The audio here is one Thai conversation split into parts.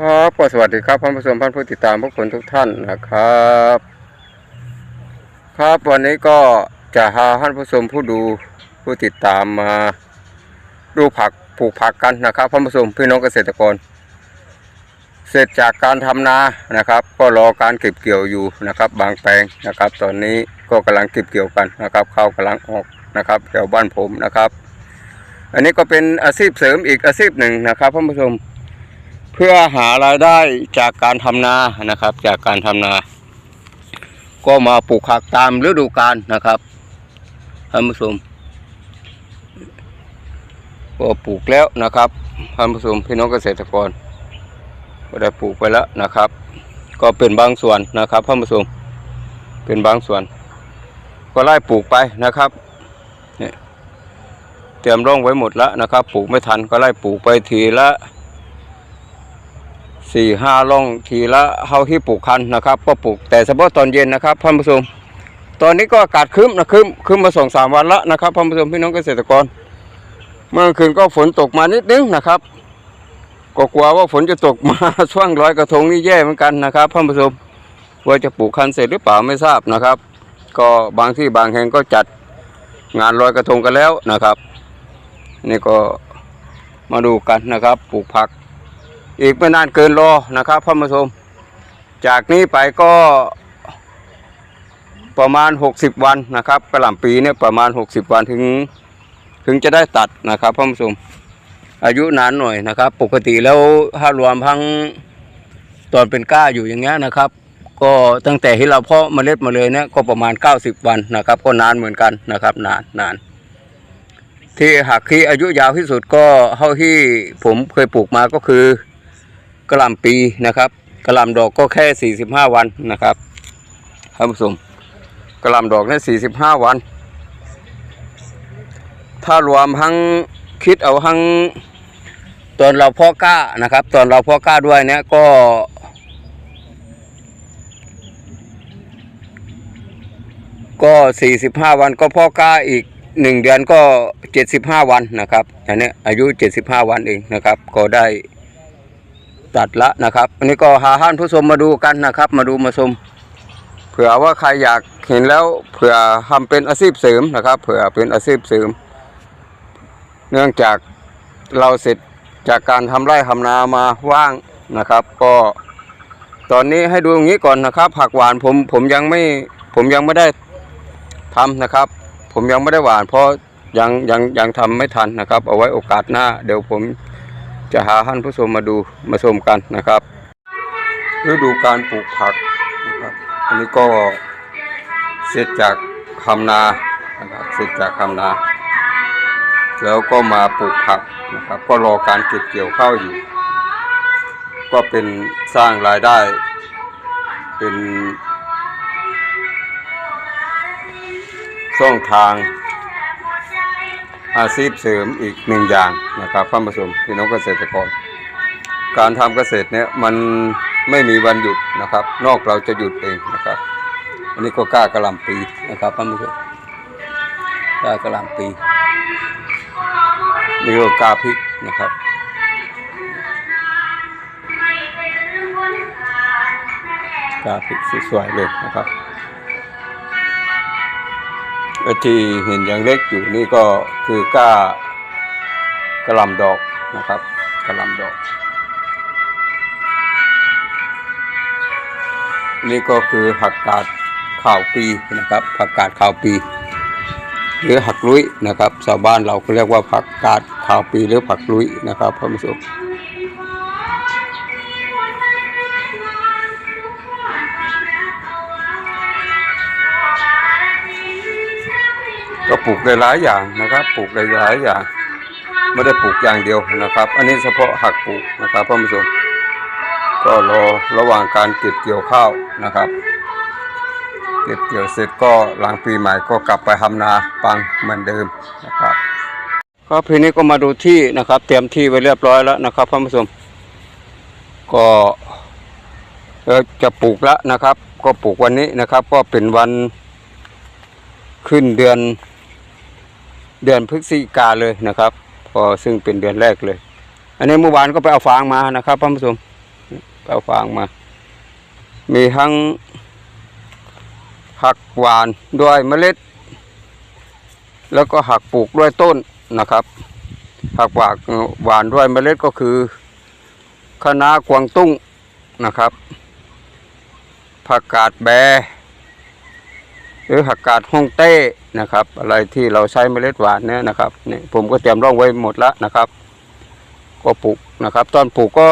ครับก็สวัสดีครับท่านผู้ชมท่านผู้ติดตามทุกคนทุกท่านนะครับ ครับวันนี้ก็จะพาท่านผู้ชมผู้ดูผู้ติดตามมาดูผักปลูกผักกันนะครับท่านผู้ชมพี่น้องเกษตรกร เสร็จจากการทำนานะครับ ก็รอการเก็บเกี่ยวอยู่นะครับ บางแปลงนะครับ ตอนนี้ก็กำลังเก็บเกี่ยวกันนะครับข้าวกำลังออกนะครับแถวบ้านผมนะครับ อันนี้ก็เป็นอาชีพเสริมอีกอาชีพหนึ่งนะครับท่านผู้ชม เพื่อหารายได้จากการทำนานะครับ จากการทำนา ก็มาปลูกผักตามฤดูกาลนะครับท่านผู้ชมก็ปลูกแล้วนะครับท่านผู้ชมพี่น้องเกษตรกร ก็ได้ปลูกไปแล้วนะครับ ก็เป็นบางส่วนนะครับท่านผู้ชมเป็นบางส่วน ก็ไล่ปลูกไปนะครับเนี่ยเตรียมร่องไว้หมดแล้วนะครับ ปลูกไม่ทันก็ไล่ปลูกไปทีละ สี่ห้าร่องทีละเท่าที่ปลูกคันนะครับ ก็ปลูกแต่เฉพาะตอนเย็นนะครับท่านผู้ชมตอนนี้ก็อากาศครึ้มนะครึ้มครึ้มมาสองสามวันแล้วนะครับท่านผู้ชมพี่น้องเกษตรกร เมื่อคืนก็ฝนตกมานิดนึงนะครับ ก็กลัวว่าฝนจะตกมาช่วงร้อยกระทงนี่แย่เหมือนกันนะครับท่านผู้ชมว่าจะปลูกคันเสร็จหรือเปล่าไม่ทราบนะครับ ก็บางที่บางแห่งก็จัดงานลอยกระทงกันแล้วนะครับ นี่ก็มาดูกันนะครับปลูกผัก อีกไม่นานเกินรอนะครับท่านผู้ชม จากนี้ไปก็ประมาณ 60 วันนะครับกระหล่ำปีเนี่ยประมาณ 60 วันถึง ถึงจะได้ตัดนะครับท่านผู้ชม อายุนานหน่อยนะครับ ปกติแล้วถ้ารวมทั้งตอนเป็นก้าอยู่อย่างเงี้ยนะครับ ก็ตั้งแต่ที่เราเพาะเมล็ดมาเลยเนี่ยก็ประมาณ 90 วันนะครับ ก็นานเหมือนกันนะครับนานนานที่หักที่อายุยาวที่สุดก็เท่าที่ผมเคยปลูกมาก็คือ กระลำปีนะครับกระลำดอกก็แค่ 45 วันนะครับท่านผู้ชมกระลำดอกนี่ย45 วัน ถ้ารวมทั้งคิดเอาทั้งตอนเราพาะกล้านะครับ ตอนเราพาะกล้าด้วยเนี่ยก็ก็45 วันก็พาะกล้าอีก1เดือนก็ 75 วันนะครับอันนี้อายุ 75 วันเองนะครับ ก็ได้ ตัดละนะครับ อันนี้ก็หาท่านผู้ชมมาดูกันนะครับ มาดูมาชมเผื่อว่าใครอยากเห็นแล้วเผื่อทำเป็นอาชีพเสริมนะครับ เผื่อเป็นอาชีพเสริม เนื่องจากเราเสร็จจากการทำไร่ทำนามาว่างนะครับ ก็ตอนนี้ให้ดูอย่างนี้ก่อนนะครับ ผักหวานผมผมยังไม่ผมยังไม่ได้ทำนะครับ ผมยังไม่ได้หวานเพราะยังยังยังทำไม่ทันนะครับ เอาไว้โอกาสหน้า เดี๋ยวผม จะหาท่านผู้ชมมาดูมาชมกันนะครับฤดูการปลูกผักนะครับอันนี้ก็เสร็จจากทำนานะครับเสร็จจากทำนา แล้วก็มาปลูกผักนะครับ ก็รอการเก็บเกี่ยวข้าวอยู่ ก็เป็นสร้างรายได้ เป็นช่องทาง อาชีพเสริมอีกหนึ่งอย่างนะครับท่านผู้ชมพี่น้องเกษตรกร การทำเกษตรเนี่ยมันไม่มีวันหยุดนะครับ นอกเราจะหยุดเองนะครับ อันนี้ก็กล้ากระลำปีนะครับท่านผู้ชมกล้ากระลำปีนี่ก็กาพริกนะครับกาพริกสวยๆเลยนะครับ ที่เห็นอย่างเล็กอยู่นี่ก็คือก้ากระลำดอกนะครับกระลำดอก นี่ก็คือผักกาดข่าวปีนะครับผักกาดข่าวปี หรือหักลุยนะครับชาวบ้านเราก็เรียกว่าผักกาดข่าวปีหรือผักลุยนะครับท่านผู้ชมก็ ปลูกได้หลายอย่างนะครับปลูกได้หลายอย่างไม่ได้ปลูกอย่างเดียวนะครับ อันนี้เฉพาะหักปลูกนะครับท่านผู้ชมก็รอระหว่างการเก็บเกี่ยวข้าวนะครับ เก็บเกี่ยวเสร็จก็หลังปีใหม่ก็กลับไปทำนาปังเหมือนเดิมนะครับก็พีนี้ก็มาดูที่นะครับ เตรียมที่ไว้เรียบร้อยแล้วนะครับท่านผู้ชมก็จะปลูกแล้วนะครับ ก็ปลูกวันนี้นะครับ ก็เป็นวันขึ้นเดือน เดือนพฤศจิกาเลยนะครับก็ซึ่งเป็นเดือนแรกเลย อันนี้เมื่อวานก็ไปเอาฟางมานะครับท่านผู้ชมเอาฟางมา มีทั้งหักหวานด้วยเมล็ด แล้วก็หักปลูกด้วยต้นนะครับผักหวานหวานด้วยเมล็ดก็คือคะน้ากวางตุ้งนะครับผักกาดแบ หรือผักกาดฮ่องเต้นะครับ อะไรที่เราใช้เมล็ดหวานเนี่ยนะครับนี่ผมก็เตรียมร่องไว้หมดแล้วนะครับ ก็ปลูกนะครับ ตอนปลูกก็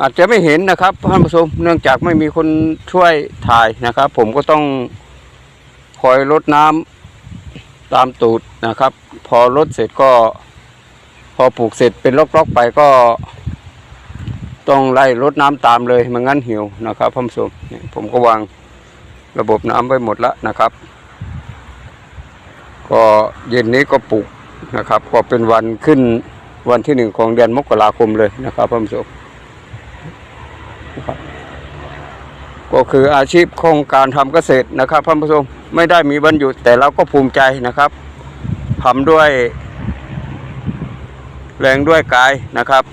อาจจะไม่เห็นนะครับท่านผู้ชมเนื่องจากไม่มีคนช่วยถ่ายนะครับ ผมก็ต้องคอยรดน้ำตามตูดนะครับ พอรดเสร็จก็ พอปลูกเสร็จเป็นล็อกๆไปก็ ต้องไล่รดน้ำตามเลยไมันงั้นหิวนะครับท่านผู้ชมนี่ผมก็วาง ระบบน้ำไว้หมดแล้วนะครับ ก็เย็นนี้ก็ปลูกนะครับ ก็เป็นวันขึ้นวันที่หนึ่งของเดือนมกราคมเลยนะครับท่านผู้ชมก็คืออาชีพของการทำเกษตรนะครับท่านผู้ชมไม่ได้มีวันหยุดแต่เราก็ภูมิใจนะครับทำด้วย แรงด้วยกายนะครับ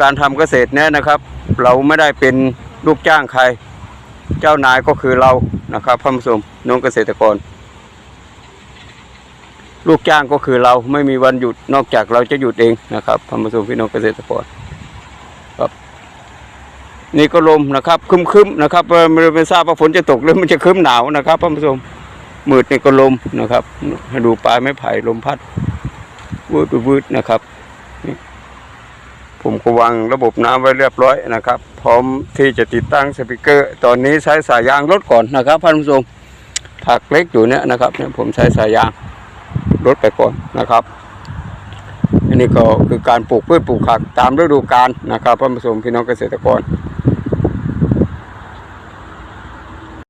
การทำเกษตรเนี่ยนะครับ เราไม่ได้เป็นลูกจ้างใคร เจ้านายก็คือเรานะครับท่านผู้ชมน้องเกษตรกร ลูกจ้างก็คือเราไม่มีวันหยุดนอกจากเราจะหยุดเองนะครับท่านผู้ชมพี่น้องเกษตรกรครับนี่ก็ลมนะครับคึมๆนะครับเอ่อไม่ไม่ทราบว่าฝนจะตกหรือมันจะคึมหนาวนะครับท่านผู้ชมมืดนี่ก็ลมนะครับให้ดูปลายไม้ไผ่ลมพัดวืดวืดนะครับ ผมก็วางระบบน้ำไว้เรียบร้อยนะครับ พร้อมที่จะติดตั้งสปีกเกอร์ ตอนนี้ใช้สายยางรถก่อนนะครับท่านผู้ชมผักเล็กอยู่เนี่ยนะครับเนี่ยผมใช้สายยางรถไปก่อนนะครับอันนี้ก็คือการปลูกพืชปลูกผักตามฤดูกาลนะครับท่านผู้ชมพี่น้องเกษตรกร